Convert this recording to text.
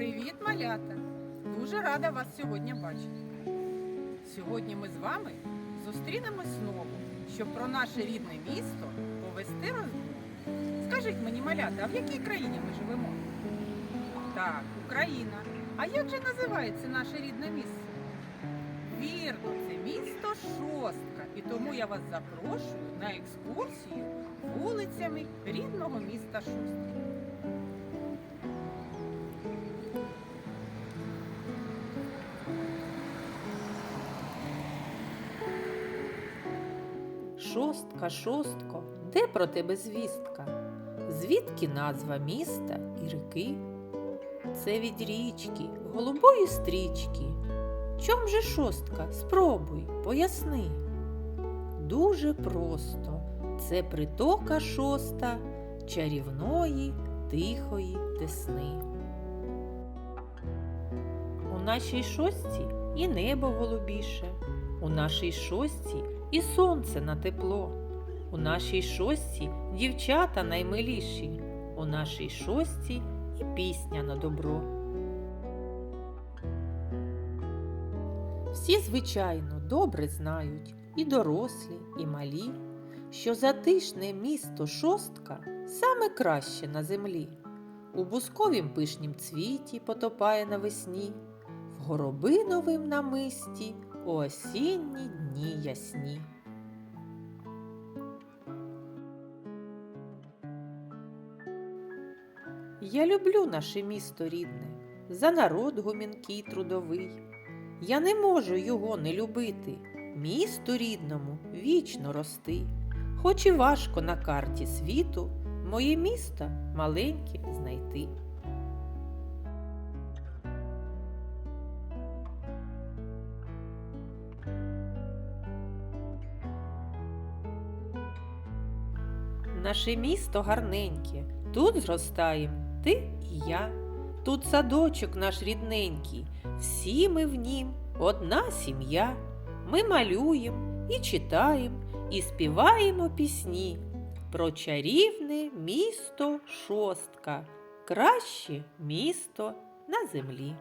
Привіт, малята! Дуже рада вас сьогодні бачити. Сьогодні ми з вами зустрінемось знову, щоб про наше рідне місто повести розмову. Скажіть мені, малята, а в якій країні ми живемо? Так, Україна. А як же називається наше рідне місце? Вірно, це місто Шостка. І тому я вас запрошую на екскурсію вулицями рідного міста Шостка. Шостка, шостко, де про тебе звістка? Звідки назва міста і реки? Це від річки, голубої стрічки. Чом же шостка? Спробуй, поясни. Дуже просто. Це притока шоста чарівної тихої десни. У нашій шостці і небо голубіше, у нашій шостці і сонце на тепло. У нашій шостці дівчата наймиліші, у нашій шостці і пісня на добро. Всі, звичайно, добре знають, і дорослі, і малі, що затишне місто шостка саме краще на землі. У бусковім пишнім цвіті потопає навесні, в горобиновим намисті у осінні дні ясні. Я люблю наше місто рідне, за народ гомінкий трудовий. Я не можу його не любити, місту рідному вічно рости. Хоч і важко на карті світу моє місто маленьке знайти. Наше місто гарненьке, тут зростаєм ти і я. Тут садочок наш рідненький, всі ми в нім одна сім'я. Ми малюємо і читаємо, і співаємо пісні про чарівне місто шостка, краще місто на землі.